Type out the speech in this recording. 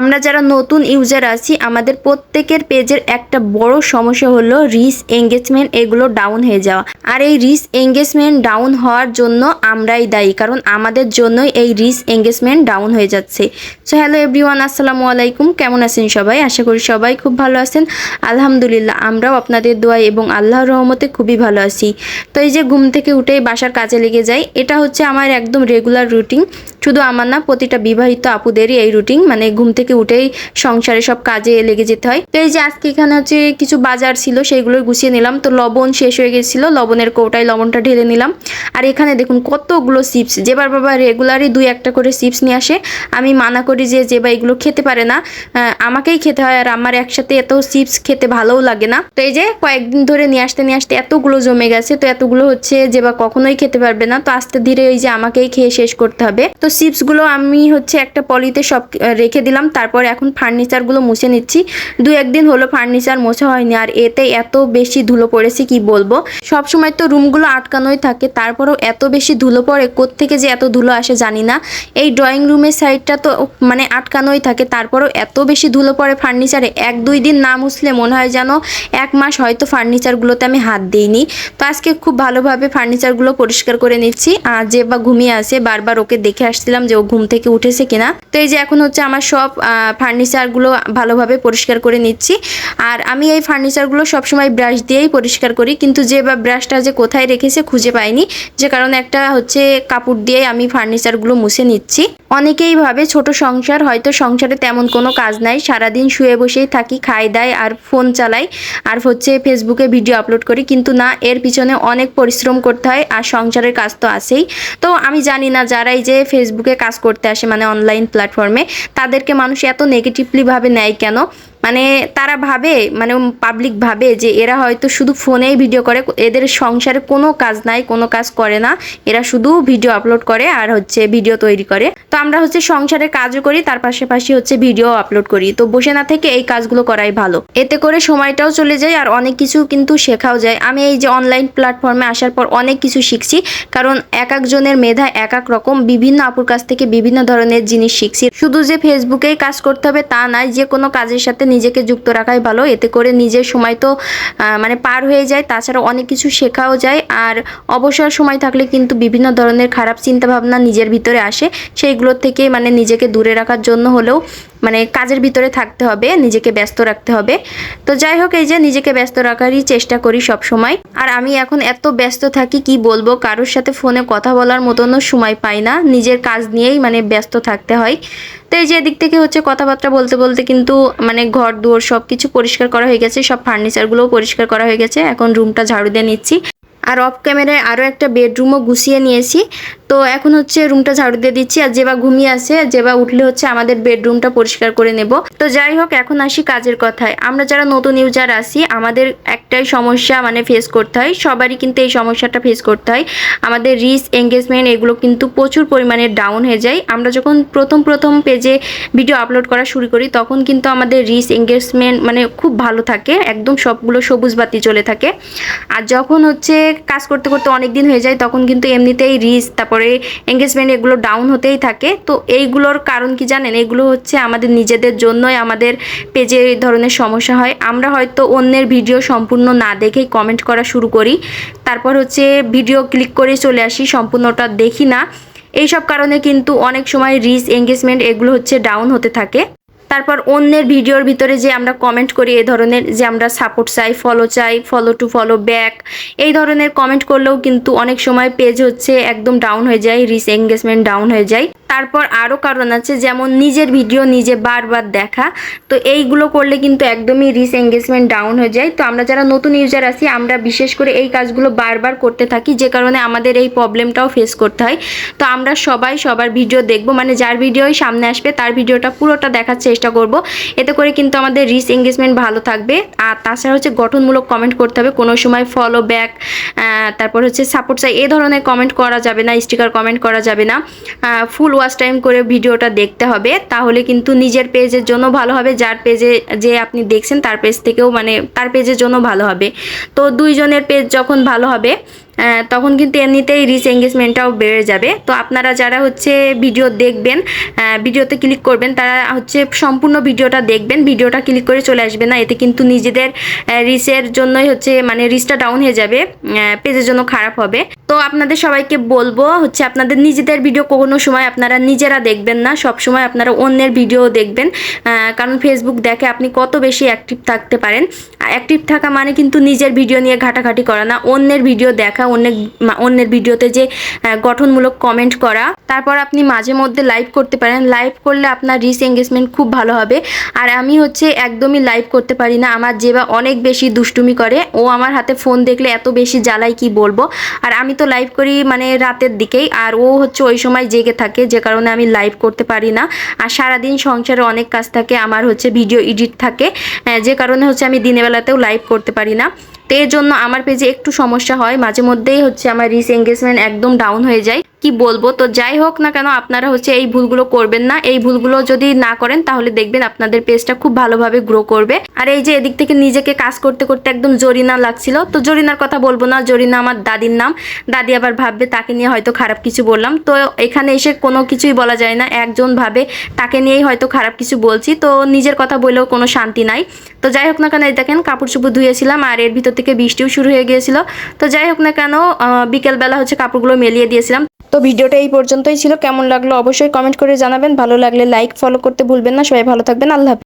আমরা যারা নতুন ইউজার আছি, আমাদের প্রত্যেকের পেজের একটা বড় সমস্যা হলো রিস এঙ্গেজমেন্ট এগুলো ডাউন হয়ে যাওয়া। আর এই রিস এঙ্গেজমেন্ট ডাউন হওয়ার জন্য আমরাই দায়ী, কারণ আমাদের জন্যই এই রিস এঙ্গেজমেন্ট ডাউন হয়ে যাচ্ছে। সো হ্যালো এভরিওয়ান আসসালামু আলাইকুম। কেমন আছেন সবাই? আশা করি সবাই খুব ভালো আছেন। আলহামদুলিল্লাহ, আমরাও আপনাদের দোয়াই এবং আল্লাহর রহমতে খুবই ভালো আছি। তো এই যে ঘুম থেকে উঠেই বাসার কাজে লেগে যাই, এটা হচ্ছে আমার একদম রেগুলার রুটিন শুধু আমার না, প্রতিটা বিবাহিত আপুদেরই এই রুটিন মানে ঘুম থেকে উঠেই সংসারে সব কাজে লেগে যেতে হয়। তো এই যে আজকে এখানে হচ্ছে কিছু বাজার ছিল, সেইগুলো গুছিয়ে নিলাম। তো লবণ শেষ হয়ে গেছিল, লবণের কৌটায় লবণটা ঢেলে নিলাম। আর এখানে দেখুন কতগুলো চিপস যেবার বাবা রেগুলারই দুই একটা করে চিপস নিয়ে আসে। আমি মানা করি যে যে বা এগুলো খেতে পারে না আমাকেই খেতে হয়। আর আমার একসাথে এত চিপস খেতে ভালোও লাগে না। তো এই যে কয়েকদিন ধরে নিয়ে আসতে নিয়ে আসতে এতগুলো জমে গেছে। তো এতগুলো হচ্ছে যে বা কখনোই খেতে পারবে না। তো আস্তে ধীরে ওই যে আমাকেই খেয়ে শেষ করতে হবে। তো চিপসগুলো আমি হচ্ছে একটা পলিতে সব রেখে দিলাম। তারপর এখন ফার্নিচারগুলো মুছে নিচ্ছি। দু একদিন হলো ফার্নিচার মোছা হয়নি, আর এতে এত বেশি ধুলো পড়েছে কি বলব? সব সময় তো রুমগুলো আটকানোই থাকে, তারপরেও এত বেশি ধুলো পড়ে থেকে যে এত ধুলো আসে জানি না। এই ড্রয়িং রুমের সাইডটা তো মানে আটকানোই থাকে, তারপরেও এত বেশি ধুলো পড়ে ফার্নিচারে এক দুই দিন না মুছলে মনে হয় যেন এক মাস হয়তো ফার্নিচারগুলোতে আমি হাত দিইনি। তো আজকে খুব ভালোভাবে ফার্নিচারগুলো পরিষ্কার করে নিচ্ছি, আর যে বা ঘুমিয়ে আসে বারবার ওকে দেখে আসছিলাম যে ও ঘুম থেকে উঠেছে কিনা। তো এই যে এখন হচ্ছে আমার সব ফার্নিচারগুলো ভালোভাবে পরিষ্কার করে নিচ্ছি। আর আমি এই ফার্নিচারগুলো সবসময় ব্রাশ দিয়েই পরিষ্কার করি, কিন্তু যে বা ব্রাশটা যে কোথায় রেখেছে খুঁজে পাইনি। যে কারণে একটা হচ্ছে কাপড় দিয়ে আমি ফার্নিচারগুলো মুছে নিচ্ছি। অনেকেই ভাবে ছোট সংসার, হয়তো সংসারে তেমন কোনো কাজ নাই। সারাদিন শুয়ে বসেই থাকি, খাই দায় আর ফোন চালাই আর হচ্ছে ফেসবুকে ভিডিও আপলোড করি। কিন্তু না, এর পিছনে অনেক পরিশ্রম করতে হয় আর সংসারের কাজ তো আছেই। তো আমি জানি না যারাই যে ফেসবুকে কাজ করতে আসে মানে অনলাইন প্ল্যাটফর্মে তাদেরকে মানুষ এত নেগেটিভলিভাবে নেয় কেন? মানে তারা ভাবে মানে পাবলিক ভাবে যে এরা হয়তো শুধু ফোনেই ভিডিও করে, এদের সংসারে কোনো কাজ নাই, কোনো কাজ করে না। এরা শুধু ভিডিও আপলোড করে আর হচ্ছে ভিডিও তৈরি করে। তো আমরা হচ্ছে সংসারে কাজও করি, তার পাশাপাশি হচ্ছে ভিডিও আপলোড করি। তো বসে না থেকে এই কাজগুলো করাই ভালো। এতে করে সময়টাও চলে যায় আর অনেক কিছু কিন্তু শেখাও যায়। আমি এই যে অনলাইন প্ল্যাটফর্মে আসার পর অনেক কিছু শিখছি, কারণ এক একজনের মেধা এক এক রকম, বিভিন্ন আপুর কাছ থেকে বিভিন্ন ধরনের জিনিস শিখছি। শুধু যে ফেসবুকেই কাজ করতে হবে তা নয় যে কোনো কাজের সাথে নিজেকে যুক্ত রাখাই ভালো। এতে করে নিজের সময় তো মানে পার হয়ে যায়, তাছাড়া অনেক কিছু শেখাও যায়। আর অবসর সময় থাকলে কিন্তু বিভিন্ন ধরনের খারাপ চিন্তা ভাবনা নিজের ভিতরে আসে। সেইগুলোর থেকে মানে নিজেকে দূরে রাখার জন্য হলেও মানে কাজের ভিতরে থাকতে হবে, নিজেকে ব্যস্ত রাখতে হবে। তো যাই হোক, এই যে নিজেকে ব্যস্ত রাখারই চেষ্টা করি সব সময় আর আমি এখন এত ব্যস্ত থাকি, কি বলব? কারোর সাথে ফোনে কথা বলার মতনও সময় পাই না। নিজের কাজ নিয়েই মানে ব্যস্ত থাকতে হয়। তো এই যে এদিক থেকে হচ্ছে কথাবার্তা বলতে বলতে কিন্তু মানে ঘর, দুয়ার সব কিছু পরিষ্কার করা হয়ে গেছে। সব ফার্নিচারগুলোও পরিষ্কার করা হয়ে গেছে। এখন রুমটা ঝাড়ু দিয়ে নিচ্ছি। আর অফ ক্যামেরায় আরও একটা বেডরুমও গুছিয়ে নিয়েছি। তো এখন হচ্ছে রুমটা ঝাড়ু দিয়ে দিচ্ছি, আর যেবা ঘুমিয়ে আছে যেবা উঠলে হচ্ছে আমাদের বেডরুমটা পরিষ্কার করে নেব। তো যাই হোক, এখন আসি কাজের কথায়। আমরা যারা নতুন ইউজার আসি আমাদের একটাই সমস্যা মানে ফেস করতে হয়। সবারই কিন্তু এই সমস্যাটা ফেস করতে হয়। আমাদের রিস এঙ্গেজমেন্ট এগুলো কিন্তু প্রচুর পরিমাণে ডাউন হয়ে যায়। আমরা যখন প্রথম প্রথম পেজে ভিডিও আপলোড করা শুরু করি, তখন কিন্তু আমাদের রিস এঙ্গেজমেন্ট মানে খুব ভালো থাকে। একদম সবগুলো সবুজ বাতি চলে থাকে। আর যখন হচ্ছে কাজ করতে করতে অনেক দিন হয়ে যায়, তখন কিন্তু এমনিতেই রিস তারপরে এঙ্গেজমেন্ট এগুলো ডাউন হতেই থাকে। তো এইগুলোর কারণ কি জানেন? এগুলো হচ্ছে আমাদের নিজেদের জন্যই আমাদের পেজে এই ধরনের সমস্যা হয়। আমরা হয়তো অন্যের ভিডিও সম্পূর্ণ না দেখেই কমেন্ট করা শুরু করি। তারপর হচ্ছে ভিডিও ক্লিক করে চলে আসি, সম্পূর্ণটা দেখি না। এইসব কারণে কিন্তু অনেক সময় রিচ এঙ্গেজমেন্ট এগুলো হচ্ছে ডাউন হতে থাকে। তারপর অন্যের ভিডিওর ভিতরে যে আমরা কমেন্ট করি এই ধরনের যে আমরা সাপোর্ট চাই ফলো চাই ফলো টু ফলো ব্যাক এই ধরনের কমেন্ট করলেও কিন্তু অনেক সময় পেজ হচ্ছে একদম ডাউন হয়ে যায় রিস এঙ্গেজমেন্ট ডাউন হয়ে যায়। তারপর আরও কারণ আছে, যেমন নিজের ভিডিও নিজে বারবার দেখা। তো এইগুলো করলে কিন্তু একদমই রিস এঙ্গেজমেন্ট ডাউন হয়ে যায়। তো আমরা যারা নতুন ইউজার আছি, আমরা বিশেষ করে এই কাজগুলো বারবার করতে থাকি, যে কারণে আমাদের এই প্রবলেমটাও ফেস করতে হয়। তো আমরা সবাই সবার ভিডিও দেখব মানে যার ভিডিওই সামনে আসবে, তার ভিডিওটা পুরোটা দেখার চেষ্টা করব। এতে করে কিন্তু আমাদের রিস এঙ্গেজমেন্ট ভালো থাকবে। আর তাছাড়া হচ্ছে গঠনমূলক কমেন্ট করতে হবে, কোনো সময় ফলো ব্যাক তারপর হচ্ছে সাপোর্ট চাই এ ধরনের কমেন্ট করা যাবে না স্টিকার কমেন্ট করা যাবে না। ফুল ওয়াচ টাইম করে ভিডিওটা দেখতে হবে, তাহলে কিন্তু নিজের পেজের জন্য ভালো হবে, যার পেজে যে আপনি দেখছেন তার পেজ থেকেও মানে তার পেজের জন্য ভালো হবে। তো দুইজনের পেজ যখন ভালো হবে তখন কিন্তু এমনিতেই রিচ এঙ্গেজমেন্টটাও বেড়ে যাবে। তো আপনারা যারা হচ্ছে ভিডিও দেখবেন ভিডিওতে ক্লিক করবেন, তারা হচ্ছে সম্পূর্ণ ভিডিওটা দেখবেন, ভিডিওটা ক্লিক করে চলে আসবে না, এতে কিন্তু নিজেদের রিচের জন্যই হচ্ছে মানে রিচটা ডাউন হয়ে যাবে পেজের জন্য খারাপ হবে। তো আপনাদের সবাইকে বলব হচ্ছে আপনাদের নিজেদের ভিডিও কোনো সময় আপনারা নিজেরা দেখবেন না, সব সময় আপনারা অন্যের ভিডিও দেখবেন। কারণ ফেসবুক দেখে আপনি কত বেশি অ্যাক্টিভ থাকতে পারেন। অ্যাক্টিভ থাকা মানে কিন্তু নিজের ভিডিও নিয়ে ঘাটাঘাটি করা না, অন্যের ভিডিও দেখা, অন্যের অন্যের ভিডিওতে যে গঠনমূলক কমেন্ট করা। তারপর আপনি মাঝে মধ্যে লাইভ করতে পারেন। লাইভ করলে আপনার রিস এঙ্গেজমেন্ট খুব ভালো হবে। আর আমি হচ্ছে একদমই লাইভ করতে পারি না। আমার যেবা অনেক বেশি দুষ্টুমি করে। ও আমার হাতে ফোন দেখলে এত বেশি জ্বালাই কি বলব? আর আমি তো লাইভ করি মানে রাতের দিকেই। আর ও হচ্ছে ওই সময় জেগে থাকে, যে কারণে আমি লাইভ করতে পারি না। আর সারাদিন সংসারে অনেক কাজ থাকে, আমার হচ্ছে ভিডিও এডিট থাকে যে কারণে হচ্ছে আমি দিনের বেলাতেও লাইভ করতে পারি না। তো এর জন্য আমার পেজে একটু সমস্যা হয়। মাঝে মধ্যেই হচ্ছে আমার রিস এঙ্গেজমেন্ট একদম ডাউন হয়ে যায়। কি বলব? তো যাই হোক না কেন, আপনারা হচ্ছে এই ভুলগুলো করবেন না। এই ভুলগুলো যদি না করেন, তাহলে দেখবেন আপনাদের পেজটা খুব ভালোভাবে গ্রো করবে। আর এই যে এদিক থেকে নিজেকে কাজ করতে করতে একদম জরিনা লাগছিল। তো জরিনার কথা বলব না, জরিনা আমার দাদির নাম। দাদি আবার ভাববে, তাকে নিয়ে হয়তো খারাপ কিছু বললাম। তো এখানে এসে কোনো কিছুই বলা যায় না। একজন ভাবে, তাকে নিয়েই হয়তো খারাপ কিছু বলছি। তো নিজের কথা বললেও কোনো শান্তি নাই। তো যাই হোক না কেন, এই দেখেন, কাপড় চোপড় ধুয়েছিলাম আর এর ভিতর থেকে বৃষ্টিও শুরু হয়ে গিয়েছিল। তো যাই হোক না কেন বিকেলবেলা হচ্ছে কাপড়গুলো মেলিয়ে দিয়েছিলাম। তো ভিডিওটা এই পর্যন্তই ছিল। কেমন লাগল অবশ্যই কমেন্ট করে জানাবেন। ভালো লাগলে লাইক ফলো করতে ভুলবেন না। সবাই ভালো থাকবেন। আল্লাহ।